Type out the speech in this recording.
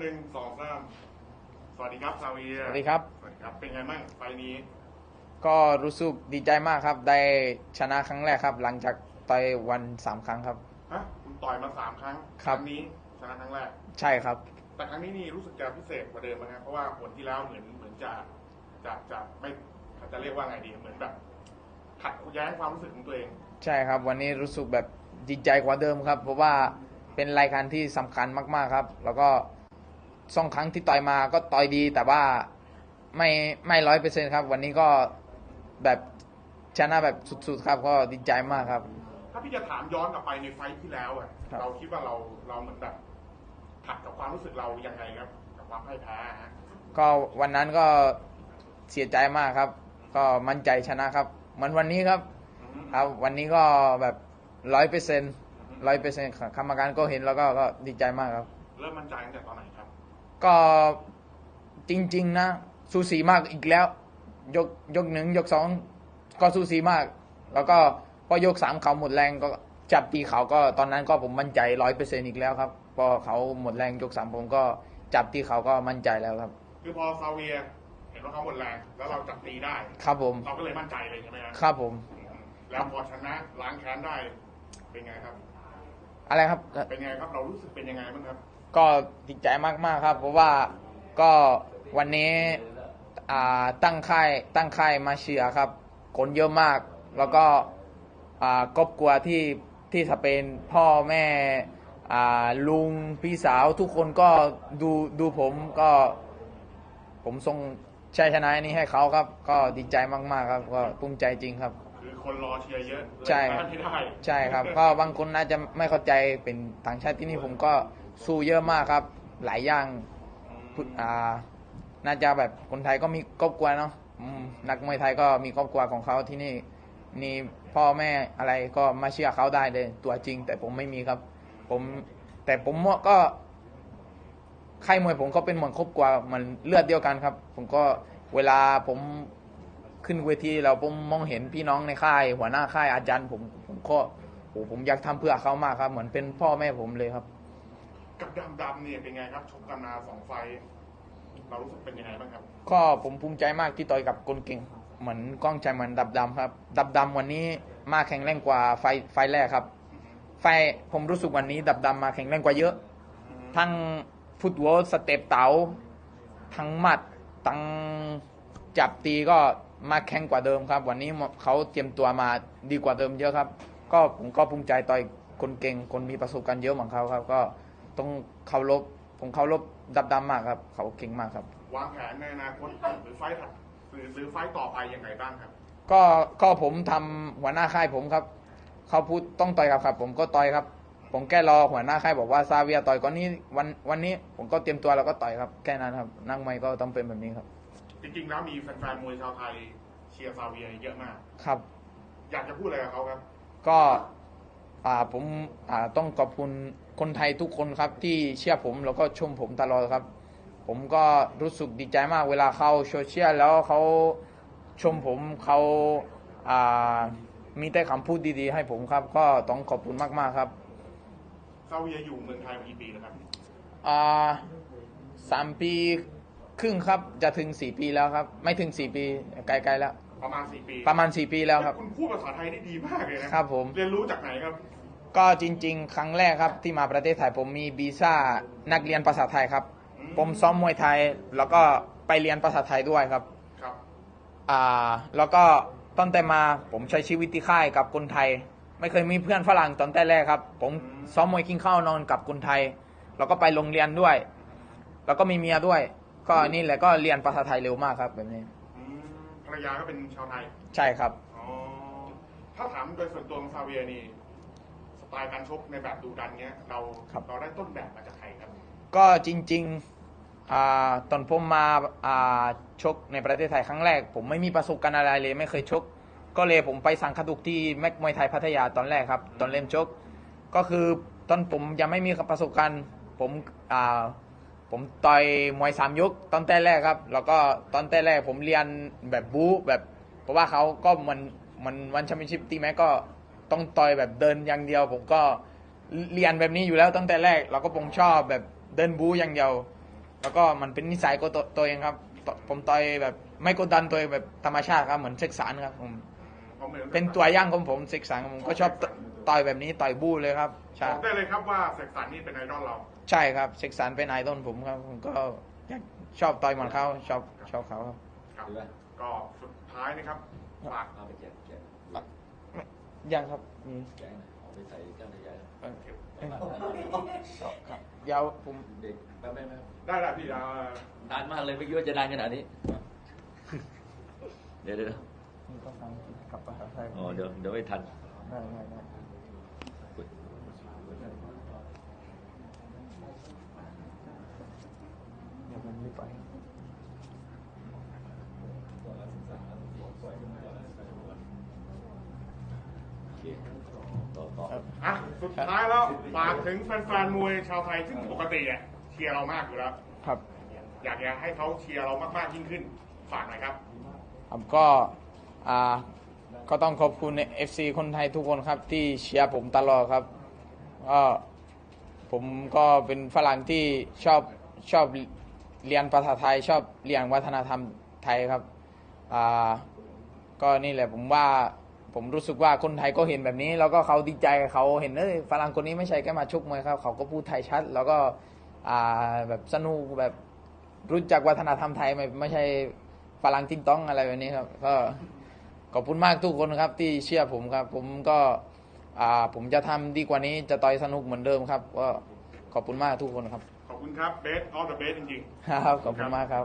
หนึ่งสองสามสวัสดีครับซาเวียสวัสดีครับ สวัสดีครับ เป็นไงบ้างไฟล์นี้ ก็รู้สึกดีใจมากครับ ได้ชนะครั้งแรกครับ หลังจากต่อยวันสามครั้งครับ ฮะคุณต่อยมาสามครั้งครับ งนี้ชนะครั้งแรก ใช่ครับ แต่ครั้งนี้นี่รู้สึกจะพิเศษกว่าเดิมนะครับเพราะว่าผลที่แล้วเหมือนเหมือนจะจะจะไม่จะเรียกว่าไงดีเหมือนแบบขัดแย้งความรู้สึกของตัวเอง ใช่ครับ วันนี้รู้สึกแบบดีใจกว่าเดิมครับ เพราะว่าเป็นรายการที่สำคัญมาก ๆ ครับ แล้วก็ สองครั้งที่ต่อยมาก็ต่อยดี แต่ว่าไม่ไม่ร้อยเปอร์เซ็นครับ วันนี้ก็แบบชนะแบบสุดๆครับ ก็ดีใจมากครับ ถ้าพี่จะถามย้อนกลับไปในไฟล์ที่แล้วอะครับ เราคิดว่าเราเราเหมือนแบบขัดกับความรู้สึกเรายังไงครับ กับความพ่ายแพ้ฮะก็วันนั้นก็เสียใจมากครับ ก็มั่นใจชนะครับเหมือนวันนี้ครับ อืมครับ วันนี้ก็แบบร้อยเปอร์เซ็นร้อยเปอร์เซ็นกรรมการก็เห็นแล้วก็ก็ดีใจมากครับ เริ่มมั่นใจตั้งแต่ตอนไหนครับ ก็จริง ๆ นะสูสีมากอีกแล้ว ยกยกหนึ่งยกสองก็สูสีมาก แล้วก็พอยกสามเขาหมดแรงก็จับตีเขาก็ตอนนั้นก็ผมมั่นใจร้อยเปอร์เซ็นอีกแล้วครับพอเขาหมดแรงยกสามผมก็จับตีเขาก็มั่นใจแล้วครับ คือพอซาเวียเห็นว่าเขาหมดแรงแล้วเราจับตีได้ ครับผมเราก็เลยมั่นใจเลยใช่ไหมครับครับผมอืมแล้วพอชนะล้างแค้นได้เป็นไงครับ อะไรครับ เป็นไงครับเรารู้สึกเป็นยังไงบ้างครับ ก็ดีใจมากๆครับ เพราะว่าก็วันนี้อ่าตั้งค่ายตั้งค่ายมาเชียร์ครับ คนเยอะมาก แล้วก็อ่าครอบครัวที่ที่สเปนพ่อแม่อ่าลุงพี่สาวทุกคนก็ดูดูผมก็ ผมส่งชัยชนะนี้ให้เขาครับ ก็ดีใจมากๆครับ ก็ภูมิใจจริงครับคือคนรอเชียร์เยอะเลยใช่คต้ารับนไม่ได้ใช่ครับก็บางคนน่าจะไม่เข้าใจเป็นต่างชาติที่นี่ผมก็ สู้เยอะมากครับ หลายอย่างพุทธอ่า น่าจะแบบคนไทยก็มีครอบครัวเนาะอืมนักมวยไทยก็มีครอบครัวของเขาที่นี่นี่พ่อแม่อะไรก็มาเชื่อเขาได้เลย ตัวจริง แต่ผมไม่มีครับ ผม แต่ผมก็ค่ายมวยผมก็เป็นเหมือนครอบครัวเหมือนเลือดเดียวกันครับ ผมก็เวลาผมขึ้นเวทีเราผมมองเห็นพี่น้องในค่าย หัวหน้าค่ายอาจารย์ ผมผมก็โหผมอยากทำเพื่อเขามากครับ เหมือนเป็นพ่อแม่ผมเลยครับ กับดำดำเนี่ยเป็นไงครับชกกันมาสองไฟเรารู้สึกเป็นยังไงบ้างครับ ก็ผมภูมิใจมากที่ต่อยกับคนเก่ง เหมือนกล้องใจเหมือนดับดำครับ ดับดำวันนี้มาแข็งแรงกว่าไฟไฟแรกครับ ไฟผมรู้สึกวันนี้ ดับดำมาแข็งแรงกว่าเยอะ ทั้งฟุตบอลสเต็ปเต๋าทั้งหมัดทั้งจับตีก็มาแข็งกว่าเดิมครับ วันนี้เขาเตรียมตัวมาดีกว่าเดิมเยอะครับ ก็ผมก็ภูมิใจต่อยคนเก่งคนมีประสบการณ์เยอะเหมือนเขาครับ ก็ ต้องเคารพผมเคารพดับดำมากครับ เขาเก่งมากครับ วางแผนในอนาคตหรือไฟท์ถัดหรือหรือไฟท์ต่อไปยังไงบ้างครับ ก็ก็ผมทำหัวหน้าค่ายผมครับ เขาพูดต้องต่อยครับครับ ผมก็ต่อยครับ ผมแค่รอหัวหน้าค่ายบอกว่าซาเวียต่อยก่อนนี้วันวันนี้ผมก็เตรียมตัวแล้วก็ต่อยครับแค่นั้นครับนั่งไม่ก็ต้องเป็นแบบนี้ครับ จริงๆแล้วมีแฟนๆมวยชาวไทยเชียร์ซาเวียเยอะมาก ครับ อยากจะพูดอะไรกับเขาครับ ก็อ่า ผมอ่าต้องขอบคุณคนไทยทุกคนครับที่เชื่อผมแล้วก็ชมผมตลอดครับ ผมก็รู้สึกดีใจมากเวลาเขาโซเชียลแล้วเขาชมผมเขาอ่ามีแต่คำพูดดีๆ ให้ผมครับ ก็ต้องขอบคุณมากๆครับซาเวียอยู่เมืองไทยมากี่ปีแล้วครับอ่าสามปีครึ่งครับจะถึงสี่ปีแล้วครับ ไม่ถึงสี่ปีไกลๆแล้ว ประมาณสี่ปีประมาณสี่ปีแล้วครับ คุณพูดภาษาไทยได้ดีมากเลยนะครับผม เรียนรู้จากไหนครับ ก็จริง ๆ ครั้งแรกครับที่มาประเทศไทยผมมีวีซ่านักเรียนภาษาไทยครับอืมผมซ้อมมวยไทย แล้วก็ไปเรียนภาษาไทยด้วยครับ ครับอ่าแล้วก็ตอนแต่มาผมใช้ชีวิตที่ค่ายกับคนไทย ไม่เคยมีเพื่อนฝรั่งตอนแต่แรกครับ ผมซ้อมมวยกินข้าวนอนกับคนไทย แล้วก็ไปโรงเรียนด้วย แล้วก็มีเมียด้วย ก็นี่แหละก็เรียนภาษาไทยเร็วมากครับแบบนี้อืมภ รรยาก็เป็นชาวไทยใช่ครับ อ๋อถ้าถามโดยส่วนตัวของซาเวียนี่สไตล์การชกในแบบดูดันเนี้ยเราครับ เราได้ต้นแบบมาจากใครครับ ก็จริงๆอ่าตอนผมมาอ่าชกในประเทศไทยครั้งแรก ผมไม่มีประสบการณ์อะไรเลย ไม่เคยชก ก็เลยผมไปสั่งกระดูกที่แม็กมวยไทยพัทยาตอนแรกครับ ตอนเล่นชก ก็คือตอนผมยังไม่มีประสบการณ์ผมอ่า ผมต่อยมวยสามยกตอนแต่แรกครับ แล้วก็ตอนแต่แรกผมเรียนแบบบู๊แบบเพราะว่าเขาก็มันมันวันแชมเปี้ยนชิพตีแม็กก็ต้องต่อยแบบเดินอย่างเดียว ผมก็เรียนแบบนี้อยู่แล้วตั้งแต่แรกแล้วก็ผมชอบแบบเดินบู๊อย่างเดียว แล้วก็มันเป็นนิสัยก็ตัวตัวเองครับ ผมต่อยแบบไม่กดดันตัวเองแบบธรรมชาติครับเหมือนเซ็กสารครับผมเป็นตัวย่างของผมเซ็กสารผมก็ชอบ ตต่อยแบบนี้ต่อยบู้เลยครับบใช่อกได้เลยครับว่าเสกสรรนี่เป็นไอดอลเรา ใช่ครับเซ็กสารเป็นไอดอลผมครับผมก็อยากชอบต่อยเหมือนเขาชอบชอบเขาครับครับใช่ไหมก็สุดท้ายนะครับฝากเอาไปแจกแจกยังครับมีแจกนะเอาไปใส่เจ้าหน้าที่เอ่อเอ่อครับเดี๋ยวผมเด็กแป๊บแป๊บแป๊บได้แล้วพี่เอานานมากเลยไม่คิดว่าจะนานขนาดนี้ เดี๋ยวเดี๋ยวนี่ก็ฟังกลับภาษาไทยอ๋อเดี๋ยวเดี๋ยวไม่ทันได้ได้ได้เดี๋ยวมัน ไม่ไปโอเคต่อต่ออะสุดท้ายแล้วฝากถึงแฟนๆมวยชาวไทยซึ่งปกติอะเชียร์เรามากอยู่แล้ว ครับ อยากจะให้เขาเชียร์เรามากๆยิ่งขึ้น ฝากหน่อยครับ ครับก็อ่าก็ต้องขอบคุณ FC คนไทยทุกคนครับที่เชียร์ผมตลอดครับก็ผมก็เป็นฝรั่งที่ชอบชอบ เรียนภาษาไทยชอบเรียนวัฒนธรรมไทยครับอ่าก็นี่แหละผมว่าผมรู้สึกว่าคนไทยก็เห็นแบบนี้ แล้วก็เขาดีใจเขาเห็นเอ้ยฝรั่งคนนี้ไม่ใช่แค่มาชกมวยครับ เขาก็พูดไทยชัด แล้วก็อ่าแบบสนุกแบบรู้จักวัฒนธรรมไทยไม่ไม่ใช่ฝรั่งติ้งต้องอะไรแบบนี้ครับ ก็ขอบคุณมากทุกคนครับที่เชื่อผมครับ ผมก็อ่าผมจะทำดีกว่านี้จะต่อยสนุกเหมือนเดิมครับ ก็ขอบคุณมากทุกคนครับ คุณครับเบสออฟเดอะเบสจริงๆ ครับ ขอบคุณมากครับ